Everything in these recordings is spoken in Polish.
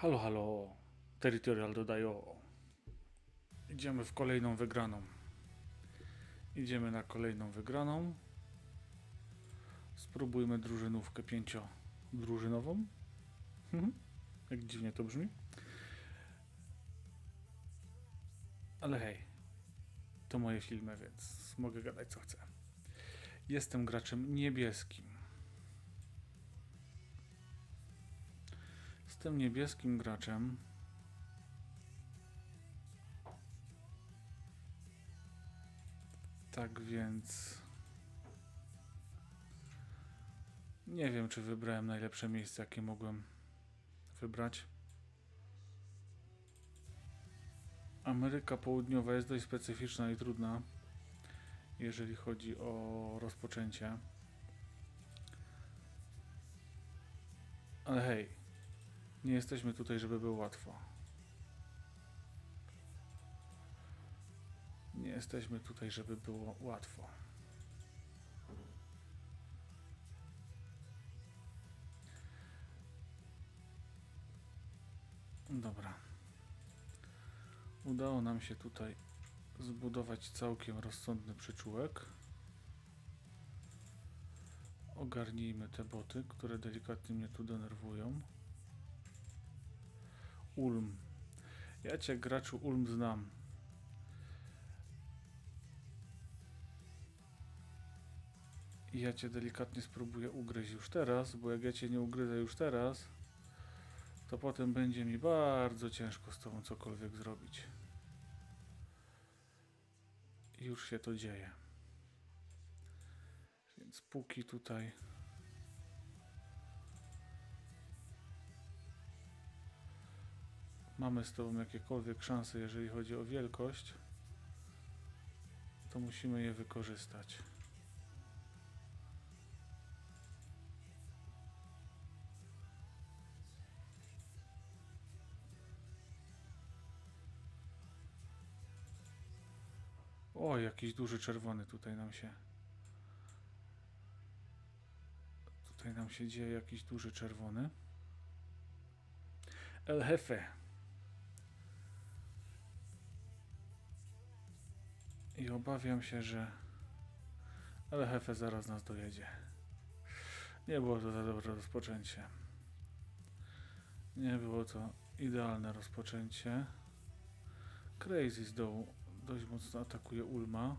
Halo, halo. Territorial dodają. Idziemy w kolejną wygraną. Idziemy na kolejną wygraną. Spróbujmy drużynówkę pięciodrużynową. Mhm. Jak dziwnie to brzmi. Ale hej, to moje filmy, więc mogę gadać co chcę. Jestem graczem niebieskim. Jestem niebieskim graczem. Tak więc. Nie wiem, czy wybrałem najlepsze miejsce, jakie mogłem wybrać. Ameryka Południowa jest dość specyficzna i trudna, jeżeli chodzi o rozpoczęcie. Ale hej, nie jesteśmy tutaj, żeby było łatwo. Nie jesteśmy tutaj, żeby było łatwo. Dobra. Udało nam się tutaj zbudować całkiem rozsądny przyczółek. Ogarnijmy te boty, które delikatnie mnie tu denerwują. Ulm. Ja cię graczu Ulm znam. I ja cię delikatnie spróbuję ugryźć już teraz, bo jak ja cię nie ugryzę już teraz, to potem będzie mi bardzo ciężko z tobą cokolwiek zrobić. Już się to dzieje. Więc póki tutaj mamy z tobą jakiekolwiek szanse, jeżeli chodzi o wielkość, to musimy je wykorzystać. O, jakiś duży czerwony tutaj nam się. Tutaj nam się dzieje jakiś duży czerwony. El Jefe. I obawiam się, że El Jefe zaraz nas dojedzie. Nie było to za dobre rozpoczęcie. Nie było to idealne rozpoczęcie. Crazy z dołu dość mocno atakuje Ulma.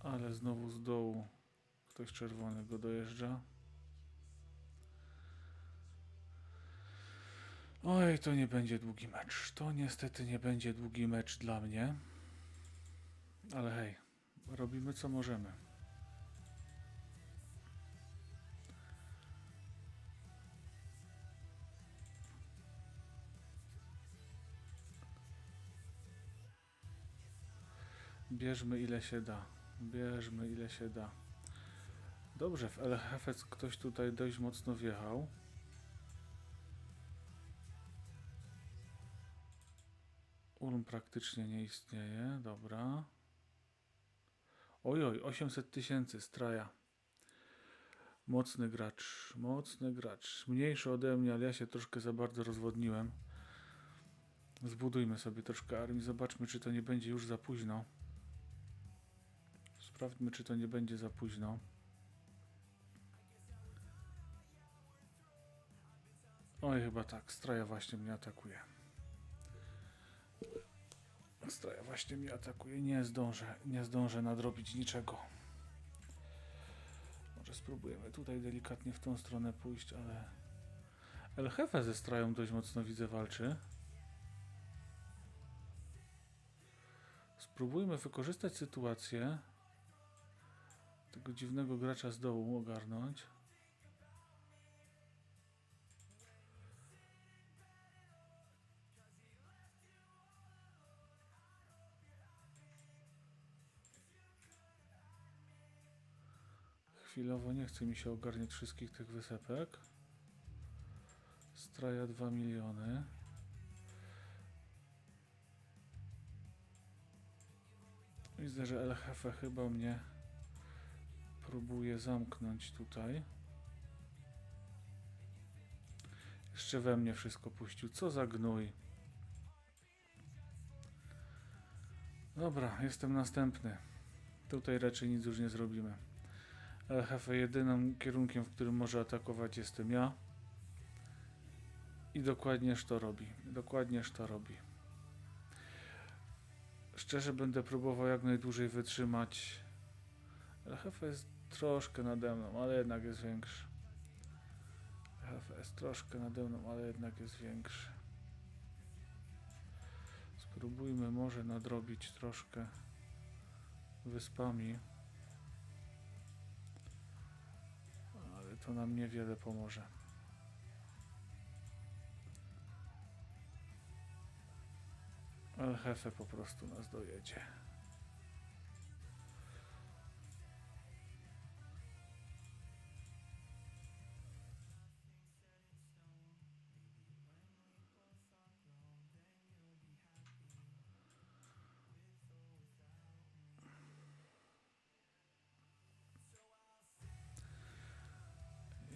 Ale znowu z dołu ktoś czerwony go dojeżdża. Oj, to nie będzie długi mecz. To niestety nie będzie długi mecz dla mnie. Ale hej, robimy co możemy. Bierzmy ile się da. Bierzmy ile się da. Dobrze, w Hefec ktoś tutaj dość mocno wjechał. Ulm praktycznie nie istnieje. Dobra. Ojoj, 800 tysięcy straja. Mocny gracz, mocny gracz. Mniejszy ode mnie, ale ja się troszkę za bardzo rozwodniłem. Zbudujmy sobie troszkę armii. Zobaczmy, czy to nie będzie już za późno. Sprawdźmy, czy to nie będzie za późno. Oj, chyba tak. Straja właśnie mnie atakuje. Straja właśnie mnie atakuje. Nie zdążę, nie zdążę nadrobić niczego. Może spróbujemy tutaj delikatnie w tą stronę pójść, ale... El ze Strają dość mocno widzę walczy. Spróbujmy wykorzystać sytuację tego dziwnego gracza z dołu ogarnąć. Chwilowo nie chce mi się ogarniać wszystkich tych wysepek. Straja 2 miliony. Widzę, że LHF chyba mnie próbuje zamknąć tutaj. Jeszcze we mnie wszystko puścił. Co za gnój. Dobra, jestem następny. Tutaj raczej nic już nie zrobimy. LHF jedynym kierunkiem, w którym może atakować jestem ja. I dokładnież to robi. Dokładnież to robi. Szczerze będę próbował jak najdłużej wytrzymać. LHF jest troszkę nade mną, ale jednak jest większy. LHF jest troszkę nade mną, ale jednak jest większy. Spróbujmy może nadrobić troszkę wyspami. To nam niewiele pomoże. Elhefe po prostu nas dojedzie.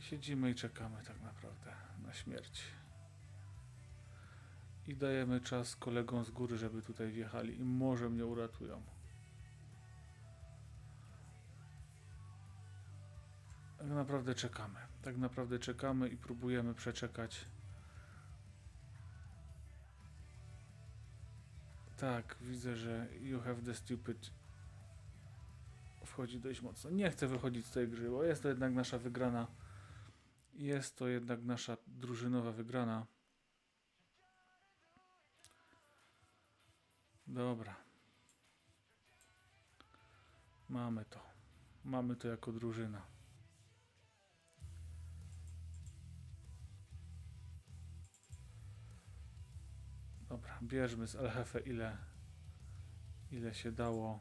Siedzimy i czekamy tak naprawdę na śmierć. I dajemy czas kolegom z góry, żeby tutaj wjechali i może mnie uratują. Tak naprawdę czekamy. Tak naprawdę czekamy i próbujemy przeczekać. Tak, widzę, że You Have the Stupid wchodzi dość mocno. Nie chcę wychodzić z tej gry, bo jest to jednak nasza wygrana. Jest to jednak nasza drużynowa wygrana. Dobra. Mamy to. Mamy to jako drużyna. Dobra, bierzmy z LHF ile ile się dało.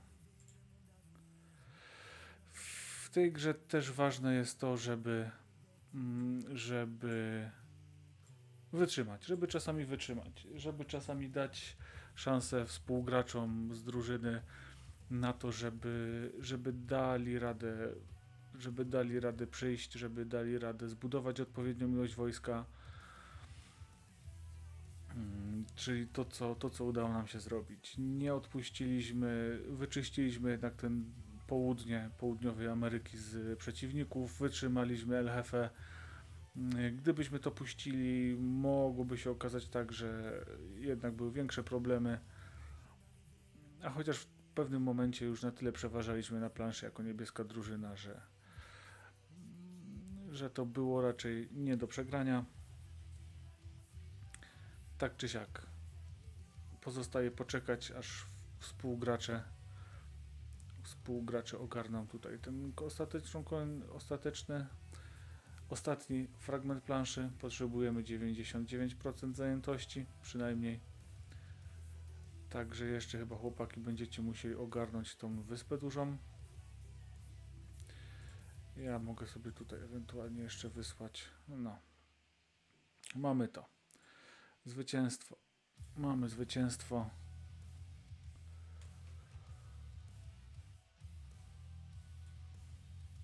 W tej grze też ważne jest to, żeby żeby wytrzymać, żeby czasami wytrzymać, żeby czasami dać szansę współgraczom z drużyny na to, żeby, żeby dali radę, żeby dali radę przyjść, żeby dali radę zbudować odpowiednią ilość wojska. Mm, Czyli to co, to, co udało nam się zrobić. Nie odpuściliśmy, wyczyściliśmy jednak ten południe, południowej Ameryki z przeciwników, wytrzymaliśmy LHF. Mm, Gdybyśmy to puścili, mogłoby się okazać tak, że jednak były większe problemy. A chociaż w pewnym momencie już na tyle przeważaliśmy na planszy jako niebieska drużyna, że, że to było raczej nie do przegrania. Tak czy siak. Pozostaje poczekać, aż współgracze współgracze ogarną tutaj ten ostateczną, ostateczny Ostatni fragment planszy. Potrzebujemy 99% zajętości, przynajmniej. Także jeszcze chyba chłopaki będziecie musieli ogarnąć tą wyspę dużą. Ja mogę sobie tutaj ewentualnie jeszcze wysłać. No. Mamy to. Zwycięstwo. Mamy zwycięstwo.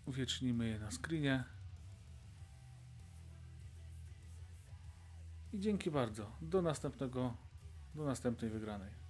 Uwiecznimy je na screenie. I dzięki bardzo. Do następnego, do następnej wygranej.